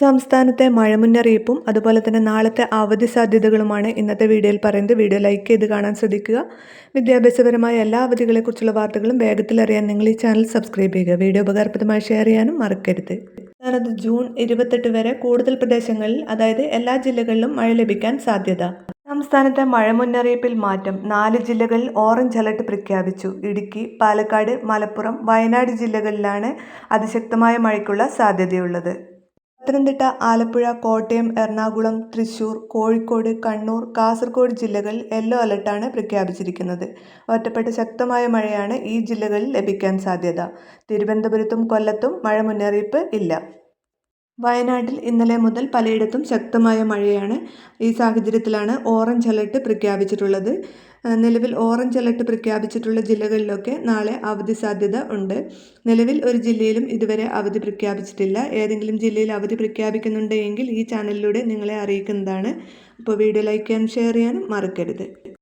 സംസ്ഥാനത്തെ മഴ മുന്നറിയിപ്പും അതുപോലെ തന്നെ നാളത്തെ അവധി സാധ്യതകളുമാണ് ഇന്നത്തെ വീഡിയോയിൽ പറയുന്നത്. വീഡിയോ ലൈക്ക് ചെയ്ത് കാണാൻ ശ്രദ്ധിക്കുക. വിദ്യാഭ്യാസപരമായ എല്ലാ അവധികളെക്കുറിച്ചുള്ള വാർത്തകളും വേഗത്തിൽ അറിയാൻ നിങ്ങൾ ഈ ചാനൽ സബ്സ്ക്രൈബ് ചെയ്യുക. വീഡിയോ ഉപകാരപ്രദമായി ഷെയർ ചെയ്യാനും മറക്കരുത്. സംസ്ഥാനത്ത് ജൂൺ ഇരുപത്തെട്ട് വരെ കൂടുതൽ പ്രദേശങ്ങളിൽ അതായത് എല്ലാ ജില്ലകളിലും മഴ ലഭിക്കാൻ സാധ്യത. സംസ്ഥാനത്തെ മഴ മുന്നറിയിപ്പിൽ മാറ്റം നാല് ജില്ലകളിൽ ഓറഞ്ച് അലർട്ട് പ്രഖ്യാപിച്ചു. ഇടുക്കി പാലക്കാട് മലപ്പുറം വയനാട് ജില്ലകളിലാണ് അതിശക്തമായ മഴയ്ക്കുള്ള സാധ്യതയുള്ളത്. പത്തനംതിട്ട ആലപ്പുഴ കോട്ടയം എറണാകുളം തൃശൂർ കോഴിക്കോട് കണ്ണൂർ കാസർഗോഡ് ജില്ലകളിൽ യെല്ലോ അലർട്ടാണ് പ്രഖ്യാപിച്ചിരിക്കുന്നത്. ഒറ്റപ്പെട്ട ശക്തമായ മഴയാണ് ഈ ജില്ലകളിൽ ലഭിക്കാൻ സാധ്യത. തിരുവനന്തപുരത്തും കൊല്ലത്തും മഴ മുന്നറിയിപ്പ് ഇല്ല. വയനാട്ടിൽ ഇന്നലെ മുതൽ പലയിടത്തും ശക്തമായ മഴയാണ്. ഈ സാഹചര്യത്തിലാണ് ഓറഞ്ച് അലർട്ട് പ്രഖ്യാപിച്ചിട്ടുള്ളത്. നിലവിൽ ഓറഞ്ച് അലർട്ട് പ്രഖ്യാപിച്ചിട്ടുള്ള ജില്ലകളിലൊക്കെ നാളെ അവധി സാധ്യത ഉണ്ട്. നിലവിൽ ഒരു ജില്ലയിലും ഇതുവരെ അവധി പ്രഖ്യാപിച്ചിട്ടില്ല. ഏതെങ്കിലും ജില്ലയിൽ അവധി പ്രഖ്യാപിക്കുന്നുണ്ടെങ്കിൽ ഈ ചാനലിലൂടെ നിങ്ങളെ അറിയിക്കുന്നതാണ്. അപ്പോൾ വീഡിയോ ലൈക്ക് ചെയ്യാനും ഷെയർ ചെയ്യാനും മറക്കരുത്.